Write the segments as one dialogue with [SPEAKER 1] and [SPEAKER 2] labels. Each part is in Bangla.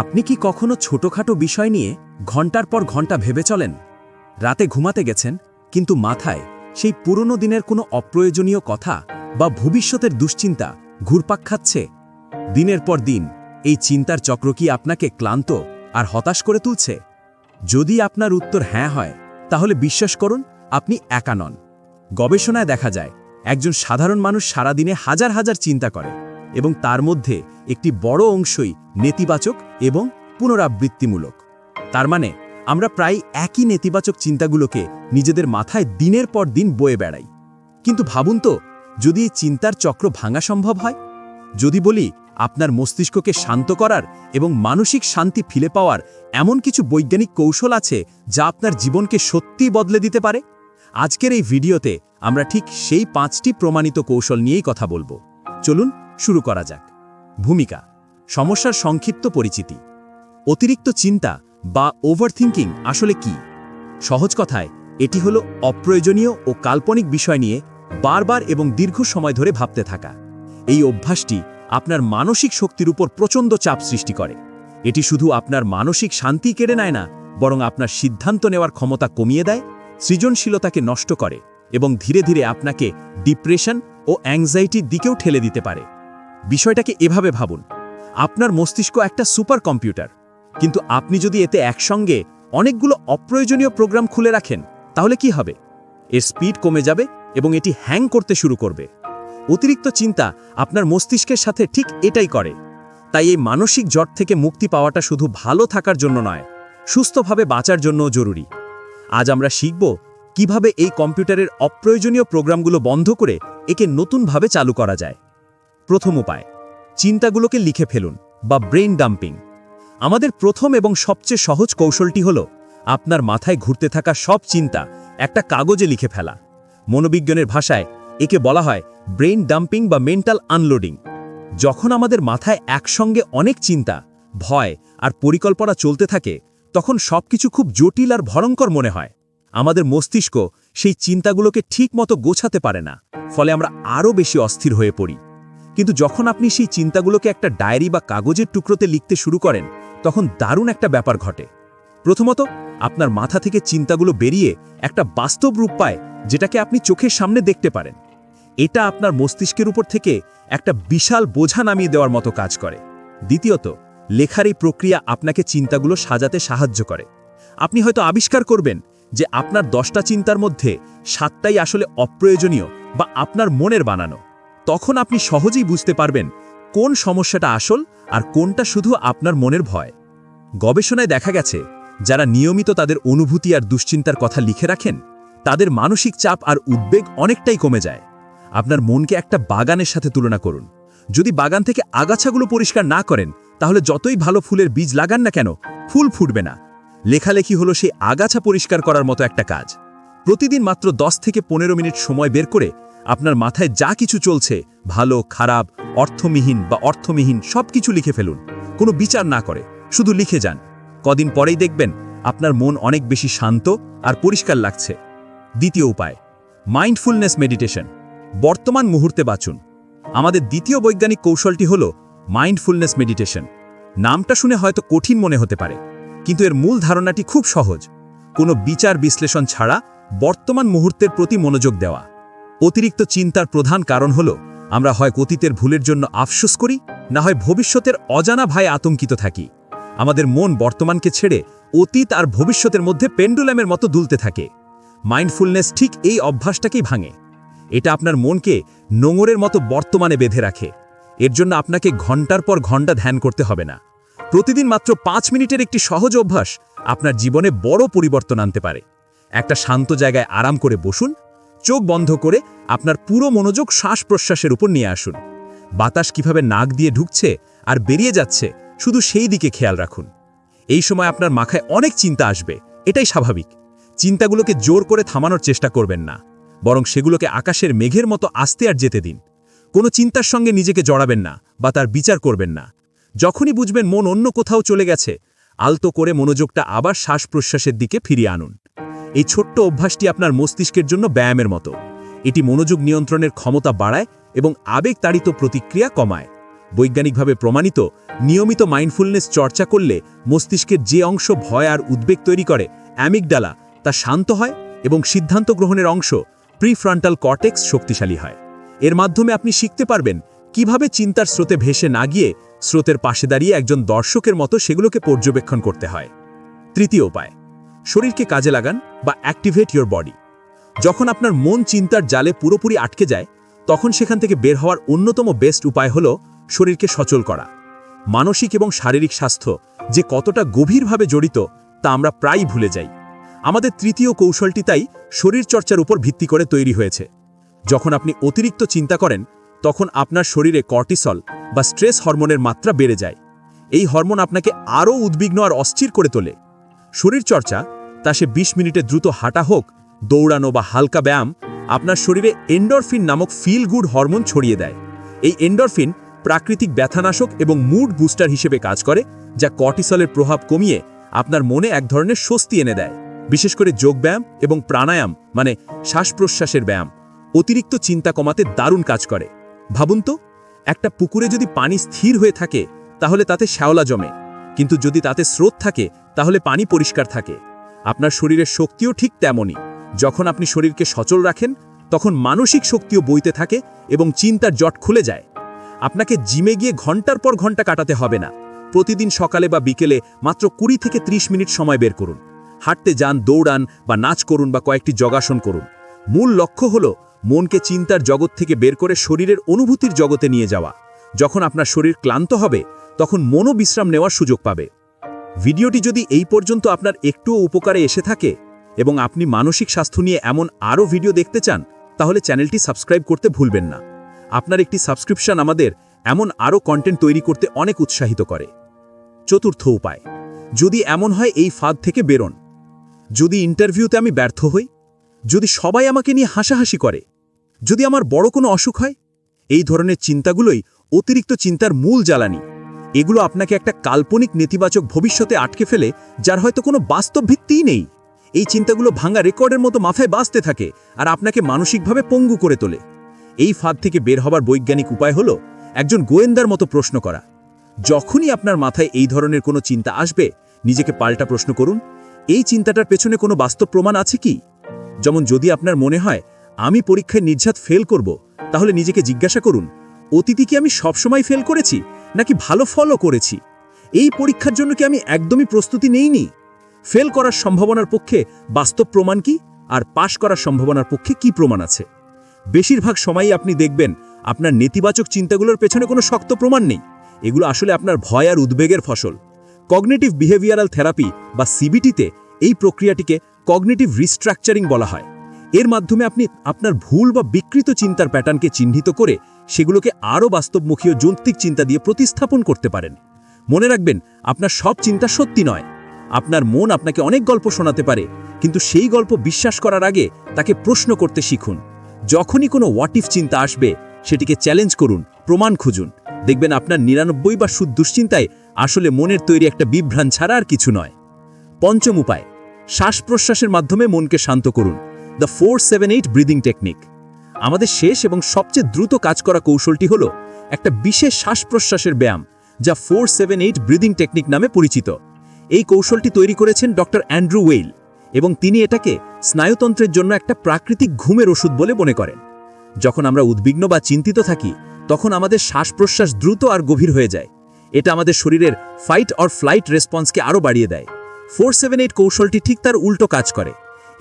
[SPEAKER 1] আপনি কি কখনো ছোটখাটো বিষয় নিয়ে ঘণ্টার পর ঘণ্টা ভেবে চলেন? রাতে ঘুমাতে গেছেন, কিন্তু মাথায় সেই পুরনো দিনের কোনো অপ্রয়োজনীয় কথা বা ভবিষ্যতের দুশ্চিন্তা ঘুরপাক খাচ্ছে? দিনের পর দিন এই চিন্তার চক্র কি আপনাকে ক্লান্ত আর হতাশ করে তুলছে? যদি আপনার উত্তর হ্যাঁ হয়, তাহলে বিশ্বাস করুন, আপনি একা নন। গবেষণায় দেখা যায়, একজন সাধারণ মানুষ সারাদিনে হাজার হাজার চিন্তা করে। এবং তার মধ্যে একটি বড় অংশই নেতিবাচক এবং পুনরাবৃত্তিমূলক। তার মানে আমরা প্রায় একই নেতিবাচক চিন্তাগুলোকে নিজেদের মাথায় দিনের পর দিন বয়ে বেড়াই। কিন্তু ভাবুন তো, যদি এই চিন্তার চক্র ভাঙা সম্ভব হয়? যদি বলি, আপনার মস্তিষ্ককে শান্ত করার এবং মানসিক শান্তি ফিরে পাওয়ার এমন কিছু বৈজ্ঞানিক কৌশল আছে যা আপনার জীবনকে সত্যিই বদলে দিতে পারে? আজকের এই ভিডিওতে আমরা ঠিক সেই পাঁচটি প্রমাণিত কৌশল নিয়েই কথা বলব। চলুন শুরু করা যাক। ভূমিকা, সমস্যার সংক্ষিপ্ত পরিচিতি, অতিরিক্ত চিন্তা বা ওভারথিংকিং আসলে কি? সহজ কথায়, এটি হলো অপ্রয়োজনীয় ও কাল্পনিক বিষয় নিয়ে বারবার এবং দীর্ঘ সময় ধরে ভাবতে থাকা। এই অভ্যাসটি আপনার মানসিক শক্তির উপর প্রচণ্ড চাপ সৃষ্টি করে। এটি শুধু আপনার মানসিক শান্তি কেড়ে নেয় না, বরং আপনার সিদ্ধান্ত নেওয়ার ক্ষমতা কমিয়ে দেয়, সৃজনশীলতাকে নষ্ট করে এবং ধীরে ধীরে আপনাকে ডিপ্রেশন ও অ্যাংজাইটির দিকেও ঠেলে দিতে পারে। বিষয়টাকে এভাবে ভাবুন। আপনার মস্তিষ্ক একটা সুপার কম্পিউটার কিন্তু আপনি যদি এতে একসঙ্গে অনেকগুলো অপ্রয়োজনীয় প্রোগ্রাম খুলে রাখেন, তাহলে কি হবে? এর স্পিড কমে যাবে এবং এটি হ্যাং করতে শুরু করবে। অতিরিক্ত চিন্তা আপনার মস্তিষ্কের সাথে ঠিক এটাই করে। তাই এই মানসিক জট থেকে মুক্তি পাওয়াটা শুধু ভালো থাকার জন্য নয়, সুস্থভাবে বাঁচার জন্যও জরুরি। আজ আমরা শিখব কীভাবে এই কম্পিউটারের অপ্রয়োজনীয় প্রোগ্রামগুলো বন্ধ করে একে নতুনভাবে চালু করা যায়। প্রথম উপায়, চিন্তাগুলোকে লিখে ফেলুন বা ব্রেইন ডাম্পিং। আমাদের প্রথম এবং সবচেয়ে সহজ কৌশলটি হল আপনার মাথায় ঘুরতে থাকা সব চিন্তা একটা কাগজে লিখে ফেলা। মনোবিজ্ঞানের ভাষায় একে বলা হয় ব্রেইন ডাম্পিং বা মেন্টাল আনলোডিং। যখন আমাদের মাথায় একসঙ্গে অনেক চিন্তা, ভয় আর পরিকল্পনা চলতে থাকে, তখন সবকিছু খুব জটিল আর ভয়ঙ্কর মনে হয়। আমাদের মস্তিষ্ক সেই চিন্তাগুলোকে ঠিকমতো গোছাতে পারে না, ফলে আমরা আরও বেশি অস্থির হয়ে পড়ি। কিন্তু যখন আপনি সেই চিন্তাগুলোকে একটা ডায়েরি বা কাগজের টুকরোতে লিখতে শুরু করেন, তখন দারুণ একটা ব্যাপার ঘটে। প্রথমত, আপনার মাথা থেকে চিন্তাগুলো বেরিয়ে একটা বাস্তব রূপ পায় যেটাকে আপনি চোখের সামনে দেখতে পারেন। এটা আপনার মস্তিষ্কের উপর থেকে একটা বিশাল বোঝা নামিয়ে দেওয়ার মতো কাজ করে। দ্বিতীয়ত, লেখার এই প্রক্রিয়া আপনাকে চিন্তাগুলো সাজাতে সাহায্য করে। আপনি হয়তো আবিষ্কার করবেন যে আপনার দশটা চিন্তার মধ্যে সাতটাই আসলে অপ্রয়োজনীয় বা আপনার মনের বানানো। তখন আপনি সহজেই বুঝতে পারবেন কোন সমস্যাটা আসল আর কোনটা শুধু আপনার মনের ভয়। গবেষণায় দেখা গেছে, যারা নিয়মিত তাদের অনুভূতি আর দুশ্চিন্তার কথা লিখে রাখেন, তাদের মানসিক চাপ আর উদ্বেগ অনেকটাই কমে যায়। আপনার মনকে একটা বাগানের সাথে তুলনা করুন। যদি বাগান থেকে আগাছাগুলো পরিষ্কার না করেন, তাহলে যতই ভালো ফুলের বীজ লাগান না কেন, ফুল ফুটবে না। লেখালেখি হলো সেই আগাছা পরিষ্কার করার মতো একটা কাজ। প্রতিদিন মাত্র দশ থেকে পনেরো মিনিট সময় বের করে আপনার মাথায় যা কিছু চলছে, ভালো, খারাপ অর্থমিহীন বা অর্থমিহীন সব কিছু লিখে ফেলুন। কোনো বিচার না করে, শুধু লিখে যান। কদিন পরেই দেখবেন আপনার মন অনেক বেশি শান্ত আর পরিষ্কার লাগছে। দ্বিতীয় উপায় মাইন্ডফুলনেস মেডিটেশন বর্তমান মুহূর্তে বাঁচুন। আমাদের দ্বিতীয় বৈজ্ঞানিক কৌশলটি হল মাইন্ডফুলনেস মেডিটেশন নামটা শুনে হয়তো কঠিন মনে হতে পারে, কিন্তু এর মূল ধারণাটি খুব সহজ। কোনো বিচার বিশ্লেষণ ছাড়া বর্তমান মুহূর্তের প্রতি মনোযোগ দেওয়া। অতিরিক্ত চিন্তার প্রধান কারণ হল, আমরা হয় অতীতের ভুলের জন্য আফসোস করি, না হয় ভবিষ্যতের অজানা ভয়ে আতঙ্কিত থাকি। আমাদের মন বর্তমানকে ছেড়ে অতীত আর ভবিষ্যতের মধ্যে পেন্ডুলামের মতো দুলতে থাকে। মাইন্ডফুলনেস ঠিক এই অভ্যাসটাকেই ভাঙে। এটা আপনার মনকে নোংরের মতো বর্তমানে বেঁধে রাখে। এর জন্য আপনাকে ঘণ্টার পর ঘণ্টা ধ্যান করতে হবে না। প্রতিদিন মাত্র পাঁচ মিনিটের একটি সহজ অভ্যাস আপনার জীবনে বড় পরিবর্তন আনতে পারে। একটা শান্ত জায়গায় আরাম করে বসুন চোখ বন্ধ করে আপনার পুরো মনোযোগ শ্বাস প্রশ্বাসের উপর নিয়ে আসুন। বাতাস কীভাবে নাক দিয়ে ঢুকছে আর বেরিয়ে যাচ্ছে, শুধু সেই দিকে খেয়াল রাখুন। এই সময় আপনার মাথায় অনেক চিন্তা আসবে, এটাই স্বাভাবিক। চিন্তাগুলোকে জোর করে থামানোর চেষ্টা করবেন না, বরং সেগুলোকে আকাশের মেঘের মতো আসতে আর যেতে দিন। কোনো চিন্তার সঙ্গে নিজেকে জড়াবেন না বা তার বিচার করবেন না। যখনই বুঝবেন মন অন্য কোথাও চলে গেছে, আলতো করে মনোযোগটা আবার শ্বাস প্রশ্বাসের দিকে ফিরিয়ে আনুন। এই ছোট্ট অভ্যাসটি আপনার মস্তিষ্কের জন্য ব্যায়ামের মতো। এটি মনোযোগ নিয়ন্ত্রণের ক্ষমতা বাড়ায় এবং আবেগ তাড়িত প্রতিক্রিয়া কমায়। বৈজ্ঞানিকভাবে প্রমাণিত, নিয়মিত মাইন্ডফুলনেস চর্চা করলে মস্তিষ্কের যে অংশ ভয় আর উদ্বেগ তৈরি করে অ্যামিকডালা তা শান্ত হয় এবং সিদ্ধান্ত গ্রহণের অংশ, প্রিফ্রন্টাল কর্টেক্স শক্তিশালী হয়। এর মাধ্যমে আপনি শিখতে পারবেন কীভাবে চিন্তার স্রোতে ভেসে না গিয়ে স্রোতের পাশে দাঁড়িয়ে একজন দর্শকের মতো সেগুলোকে পর্যবেক্ষণ করতে হয়। তৃতীয় উপায়, শরীরকে কাজে লাগান বা অ্যাক্টিভেট ইয়োর বডি যখন আপনার মন চিন্তার জালে পুরোপুরি আটকে যায়, তখন সেখান থেকে বের হওয়ার অন্যতম বেস্ট উপায় হল শরীরকে সচল করা। মানসিক এবং শারীরিক স্বাস্থ্য যে কতটা গভীরভাবে জড়িত, তা আমরা প্রায়ই ভুলে যাই। আমাদের তৃতীয় কৌশলটি তাই শরীরচর্চার উপর ভিত্তি করে তৈরি হয়েছে। যখন আপনি অতিরিক্ত চিন্তা করেন, তখন আপনার শরীরে কর্টিসল বা স্ট্রেস হরমোনের মাত্রা বেড়ে যায়। এই হরমোন আপনাকে আরও উদ্বিগ্ন আর অস্থির করে তোলে। শরীরচর্চা তা সে বিশ মিনিটে দ্রুত হাঁটা হোক, দৌড়ানো বা হালকা ব্যায়াম আপনার শরীরে এন্ডরফিন নামক ফিল গুড হরমোন ছড়িয়ে দেয়। এই এন্ডরফিন প্রাকৃতিক ব্যথানাশক এবং মুড বুস্টার হিসেবে কাজ করে, যা কর্টিসলের প্রভাব কমিয়ে আপনার মনে এক ধরনের স্বস্তি এনে দেয়। বিশেষ করে যোগব্যায়াম এবং প্রাণায়াম মানে শ্বাস প্রশ্বাসের ব্যায়াম, অতিরিক্ত চিন্তা কমাতে দারুণ কাজ করে। ভাবুন তো, একটা পুকুরে যদি পানি স্থির হয়ে থাকে, তাহলে তাতে শ্যাওলা জমে। কিন্তু যদি তাতে স্রোত থাকে, তাহলে পানি পরিষ্কার থাকে। আপনার শরীরের শক্তিও ঠিক তেমনই। যখন আপনি শরীরকে সচল রাখেন, তখন মানসিক শক্তিও বইতে থাকে এবং চিন্তার জট খুলে যায়। আপনাকে জিমে গিয়ে ঘণ্টার পর ঘণ্টা কাটাতে হবে না। প্রতিদিন সকালে বা বিকেলে মাত্র কুড়ি থেকে ৩০ মিনিট সময় বের করুন। হাঁটতে যান, দৌড়ান বা নাচ করুন বা কয়েকটি যোগাসন করুন। মূল লক্ষ্য হল মনকে চিন্তার জগৎ থেকে বের করে শরীরের অনুভূতির জগতে নিয়ে যাওয়া। যখন আপনার শরীর ক্লান্ত হবে, তখন মনও বিশ্রাম নেওয়ার সুযোগ পাবে। ভিডিওটি যদি এই পর্যন্ত আপনার একটুও উপকারে এসে থাকে এবং আপনি মানসিক স্বাস্থ্য নিয়ে এমন আরও ভিডিও দেখতে চান, তাহলে চ্যানেলটি সাবস্ক্রাইব করতে ভুলবেন না। আপনার একটি সাবস্ক্রিপশন আমাদের এমন আরও কন্টেন্ট তৈরি করতে অনেক উৎসাহিত করে। চতুর্থ উপায়, যদি এমন হয় এই ফাঁদ থেকে বেরোন। যদি ইন্টারভিউতে আমি ব্যর্থ হই, যদি সবাই আমাকে নিয়ে হাসাহাসি করে, যদি আমার বড় কোনো অসুখ হয়, এই ধরনের চিন্তাগুলোই অতিরিক্ত চিন্তার মূল জ্বালানি। এগুলো আপনাকে একটা কাল্পনিক নেতিবাচক ভবিষ্যতে আটকে ফেলে, যার হয়তো কোনো বাস্তব ভিত্তিই নেই। এই চিন্তাগুলো ভাঙা রেকর্ডের মতো মাথায় বাঁচতে থাকে আর আপনাকে মানসিকভাবে পঙ্গু করে তোলে। এই ফাঁদ থেকে বের হবার বৈজ্ঞানিক উপায় হলো একজন গোয়েন্দার মতো প্রশ্ন করা। যখনই আপনার মাথায় এই ধরনের কোনো চিন্তা আসবে, নিজেকে পাল্টা প্রশ্ন করুন, এই চিন্তাটার পেছনে কোনো বাস্তব প্রমাণ আছে কি? যেমন যদি আপনার মনে হয়, আমি পরীক্ষায় নির্ঝাত ফেল করব, তাহলে নিজেকে জিজ্ঞাসা করুন, অতীতে কি আমি সবসময় ফেল করেছি? নাকি ভালো ফলও করেছি? এই পরীক্ষার জন্য কি আমি একদমই প্রস্তুতি নেইনি? ফেল করার সম্ভাবনার পক্ষে বাস্তব প্রমাণ কি? আর পাশ করার সম্ভাবনার পক্ষে কি প্রমাণ আছে? বেশিরভাগ সময়ই আপনি দেখবেন আপনার নেতিবাচক চিন্তাগুলোর পেছনে কোনো শক্ত প্রমাণ নেই। এগুলো আসলে আপনার ভয় আর উদ্বেগের ফসল। কগনেটিভ বিহেভিয়ারাল থেরাপি বা সিবিটিতে এই প্রক্রিয়াটিকে কগনেটিভ রিস্ট্রাকচারিং বলা হয়। এর মাধ্যমে আপনি আপনার ভুল বা বিকৃত চিন্তার প্যাটার্নকে চিহ্নিত করে সেগুলোকে আরও বাস্তবমুখী ও যৌক্তিক চিন্তা দিয়ে প্রতিস্থাপন করতে পারেন। মনে রাখবেন, আপনার সব চিন্তা সত্যি নয়। আপনার মন আপনাকে অনেক গল্প শোনাতে পারে, কিন্তু সেই গল্প বিশ্বাস করার আগে তাকে প্রশ্ন করতে শিখুন। যখনই কোনো ওয়াটিফ চিন্তা আসবে, সেটিকে চ্যালেঞ্জ করুন, প্রমাণ খুঁজুন। দেখবেন আপনার নিরানব্বই বা সুদ দুশ্চিন্তায় আসলে মনের তৈরি একটা বিভ্রান ছাড়া আর কিছু নয়। পঞ্চম উপায়, শ্বাস প্রশ্বাসের মাধ্যমে মনকে শান্ত করুন। The four seven eight breathing technique আমাদের শেষ এবং সবচেয়ে দ্রুত কাজ করা কৌশলটি হল একটা বিশেষ শ্বাস প্রশ্বাসের ব্যায়াম, যা four seven eight breathing technique নামে পরিচিত। এই কৌশলটি তৈরি করেছেন ডক্টর অ্যান্ড্রু ওয়েল এবং তিনি এটাকে স্নায়ুতন্ত্রের জন্য একটা প্রাকৃতিক ঘুমের ওষুধ বলে মনে করেন। যখন আমরা উদ্বিগ্ন বা চিন্তিত থাকি, তখন আমাদের শ্বাস প্রশ্বাস দ্রুত আর গভীর হয়ে যায়। এটা আমাদের শরীরের ফাইট অর ফ্লাইট রেসপন্সকে আরও বাড়িয়ে দেয়। ফোর সেভেন এইট কৌশলটি ঠিক তার উল্টো কাজ করে।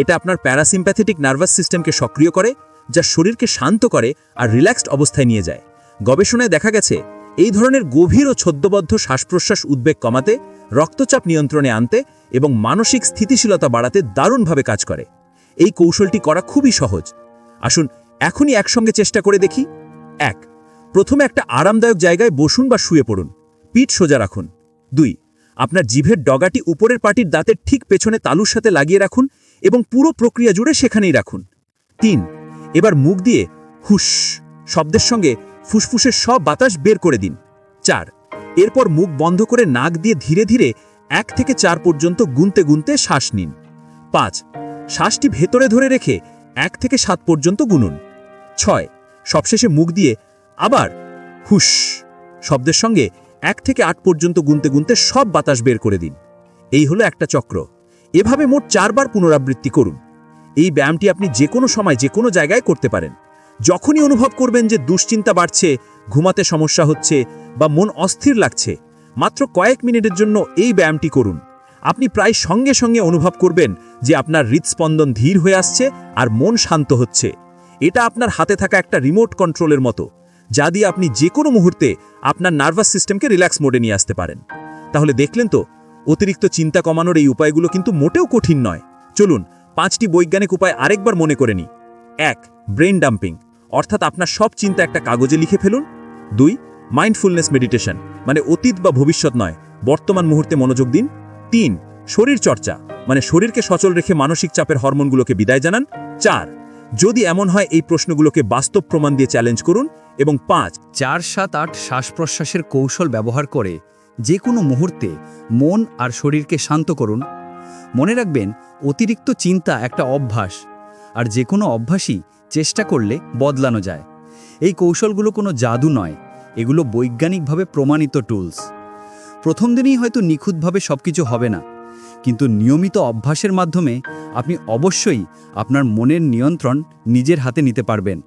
[SPEAKER 1] এটা আপনার প্যারাসিম্প্যাথেটিক নার্ভাস সিস্টেমকে সক্রিয় করে, যা শরীরকে শান্ত করে আর রিল্যাক্সড অবস্থায় নিয়ে যায়। গবেষণায় দেখা গেছে, এই ধরনের গভীর ও ছদ্মবদ্ধ শ্বাস প্রশ্বাস উদ্বেগ কমাতে, রক্তচাপ নিয়ন্ত্রণে আনতে এবং মানসিক স্থিতিশীলতা বাড়াতে দারুণভাবে কাজ করে। এই কৌশলটি করা খুবই সহজ। আসুন, এখনই একসঙ্গে চেষ্টা করে দেখি। এক, প্রথমে একটা আরামদায়ক জায়গায় বসুন বা শুয়ে পড়ুন। পিঠ সোজা রাখুন। দুই, আপনার জিভের ডগাটি উপরের পাটির দাঁতের ঠিক পেছনে তালুর সাথে লাগিয়ে রাখুন এবং পুরো প্রক্রিয়া জুড়ে সেখানেই রাখুন। তিন, এবার মুখ দিয়ে হুস শব্দের সঙ্গে ফুসফুসের সব বাতাস বের করে দিন। চার, এরপর মুখ বন্ধ করে নাক দিয়ে ধীরে ধীরে এক থেকে চার পর্যন্ত গুনতে গুনতে শ্বাস নিন। পাঁচ, শ্বাসটি ভেতরে ধরে রেখে এক থেকে সাত পর্যন্ত গুনুন। ছয়, সবশেষে মুখ দিয়ে আবার হুস শব্দের সঙ্গে এক থেকে আট পর্যন্ত গুনতে গুনতে সব বাতাস বের করে দিন। এই হলো একটা চক্র। এভাবে মোট চারবার পুনরাবৃত্তি করুন। এই ব্যায়ামটি আপনি যে কোনো সময় যে কোনো জায়গায় করতে পারেন। যখনই অনুভব করবেন যে দুশ্চিন্তা বাড়ছে, ঘুমাতে সমস্যা হচ্ছে বা মন অস্থির লাগছে, মাত্র কয়েক মিনিটের জন্য এই ব্যায়ামটি করুন। আপনি প্রায় সঙ্গে সঙ্গে অনুভব করবেন যে আপনার হৃদস্পন্দন ধীর হয়ে আসছে আর মন শান্ত হচ্ছে। এটা আপনার হাতে থাকা একটা রিমোট কন্ট্রোলের মতো, যা দিয়ে আপনি যে কোনো মুহূর্তে আপনার নার্ভাস সিস্টেমকে রিল্যাক্স মোডে নিয়ে আসতে পারেন। তাহলে দেখলেন তো অতিরিক্ত চিন্তা কমানোর এই উপায়গুলো কিন্তু মোটেও কঠিন নয়। চলুন, পাঁচটি বৈজ্ঞানিক উপায় আরেকবার মনে করে নিই। এক, ব্রেন ডাম্পিং, অর্থাৎ আপনার সব চিন্তা একটা কাগজে লিখে ফেলুন। দুই, মাইন্ডফুলনেস মেডিটেশন মানে অতীত বা ভবিষ্যৎ নয়, বর্তমান মুহূর্তে মনোযোগ দিন। তিন, শরীর চর্চা মানে শরীরকে সচল রেখে মানসিক চাপের হরমোনগুলোকে বিদায় জানান। চার, যদি এমন হয় এই প্রশ্নগুলোকে বাস্তব প্রমাণ দিয়ে চ্যালেঞ্জ করুন। এবং পাঁচ,
[SPEAKER 2] চার সাত আট শ্বাস প্রশ্বাসের কৌশল ব্যবহার করে যে কোনো মুহূর্তে মন আর শরীরকে শান্ত করুন। মনে রাখবেন, অতিরিক্ত চিন্তা একটা অভ্যাস, আর যে কোনো অভ্যাসই চেষ্টা করলে বদলানো যায়। এই কৌশলগুলো কোনো জাদু নয়, এগুলো বৈজ্ঞানিকভাবে প্রমাণিত টুলস প্রথম দিনেই হয়তো নিখুঁতভাবে সব কিছু হবে না, কিন্তু নিয়মিত অভ্যাসের মাধ্যমে আপনি অবশ্যই আপনার মনের নিয়ন্ত্রণ নিজের হাতে নিতে পারবেন।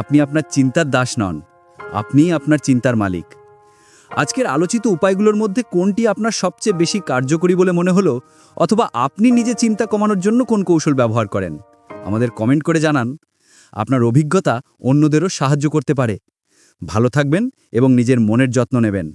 [SPEAKER 2] আপনি আপনার চিন্তার দাস নন, আপনিই আপনার চিন্তার মালিক। আজকের আলোচিত উপায়গুলোর মধ্যে কোনটি আপনার সবচেয়ে বেশি কার্যকরী বলে মনে হলো? অথবা আপনি নিজে চিন্তা কমানোর জন্য কোন কৌশল ব্যবহার করেন? আমাদের কমেন্ট করে জানান। আপনার অভিজ্ঞতা অন্যদেরও সাহায্য করতে পারে। ভালো থাকবেন এবং নিজের মনের যত্ন নেবেন।